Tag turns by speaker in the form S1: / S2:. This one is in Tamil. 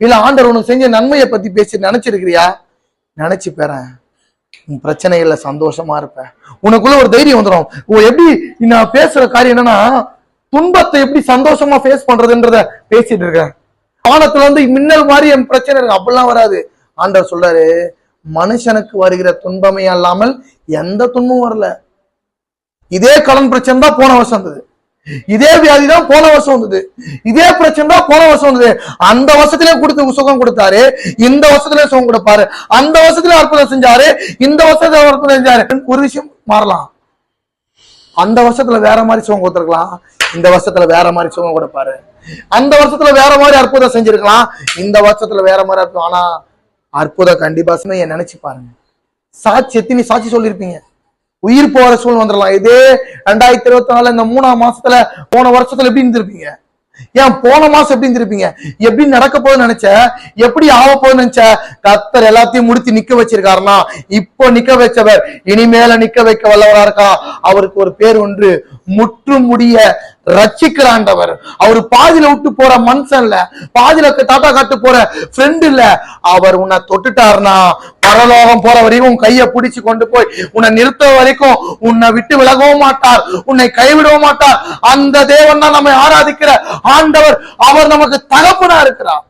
S1: இல்ல ஆண்டவர் உனக்கு செஞ்ச நன்மையை பத்தி பேசி நினைச்சிருக்கிறியா? நினைச்சு பெறேன் உன் பிரச்சனைகள்ல சந்தோஷமா இருப்பேன் உனக்குள்ள ஒரு தைரியம் வந்துடும் உன் எப்படி நான் பேசுற காரியம் என்னன்னா துன்பத்தை எப்படி சந்தோஷமா ஃபேஸ் பண்றதுன்றத பேசிட்டு இருக்கேன் வானத்துல வந்து மின்னல் மாதிரி என் பிரச்சனை இருக்கு. அப்படிலாம் வராது. ஆண்டவர் சொல்றாரு மனுஷனுக்கு வருகிற துன்பமே அல்லாமல் எந்த துன்பமும் வரல. இதே கடன் பிரச்சனை தான் போன வருஷம் இருந்தது இதே வியாதி தான் போன வருஷம் வந்தது. இதே பிரச்சனை தான் போன வருஷம் வந்தது. அந்த வருஷத்திலே கொடுத்து சுகம் கொடுத்தாரு. இந்த வருஷத்திலே சுகம் கொடுப்பாரு. அந்த வருஷத்துல அற்புதம் செஞ்சாரு. இந்த வருஷத்துல அற்புதம் செஞ்சாரு. ஒரு விஷயம் மாறலாம். அந்த வருஷத்துல வேற மாதிரி சுகம் கொடுத்துருக்கலாம். இந்த வருஷத்துல வேற மாதிரி சுகம் கொடுப்பாரு. அந்த வருஷத்துல வேற மாதிரி அற்புதம் செஞ்சிருக்கலாம். இந்த வருஷத்துல வேற மாதிரி அற்புதம். ஆனா அற்புதம் கண்டிப்பா செய்ய நினைச்சு பாருங்க. சாட்சி எத்தனை சாட்சி சொல்லியிருப்பீங்க. உயிர் போற சூழ்நிலை வந்துடலாம். இதே ரெண்டாயிரத்தி இருபத்தி நாலு இந்த மூணாம் மாசத்துல போன வருஷத்துல எப்படி இருந்திருப்பீங்க? ஏன் போன மாசம் எப்படி இருந்திருப்பீங்க? எப்படி நடக்க போகுதுன்னு நினைச்ச? எப்படி ஆக போகுதுன்னு நினைச்ச? கத்தர் எல்லாத்தையும் முடித்து நிக்க வச்சிருக்காருன்னா இப்போ நிக்க வச்சவர் இனிமேல நிக்க வைக்க வல்லவரா இருக்கா அவருக்கு ஒரு பேர் ஒன்று முற்று முடிய ரட்சிக்கிறாண்டவர் அவர் பாதியில விட்டு போற மனுஷன் இல்ல. பாதியில தாத்தா காட்டு போற ஃப்ரெண்ட் இல்ல. அவர் உன்னை தொட்டுட்டாருன்னா பரலோகம் போற வரைக்கும் உன் கையை பிடிச்சு கொண்டு போய் உன்னை நிறுத்த வரைக்கும் உன்னை விட்டு விலகவும் மாட்டார். உன்னை கைவிடவும் மாட்டார். அந்த தேவன் தான் நம்மை ஆராதிக்கிற ஆண்டவர். அவர் நமக்கு தகப்பனா இருக்கிறார்.